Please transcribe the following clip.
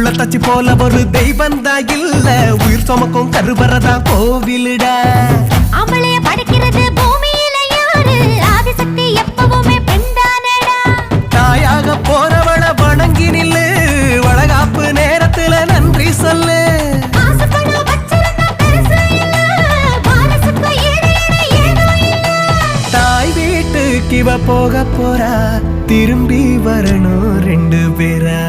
உள்ளத்தாச்சி போல ஒரு தெய்வந்தா இல்ல. உயிர் சுமக்கும் கருவறதா கோவிலுட. அவளைய படைக்கிறது பூமியில யாரு? ஆதிசக்தி எப்பவுமே பெண்தானடா. தாயாக போறவள வணங்கி நில்லு. வளகாப்பு நேரத்துல நன்றி சொல்லு. தாய் வீட்டுக்கு இவ போக போறா. திரும்பி வரணும் ரெண்டு பேரா.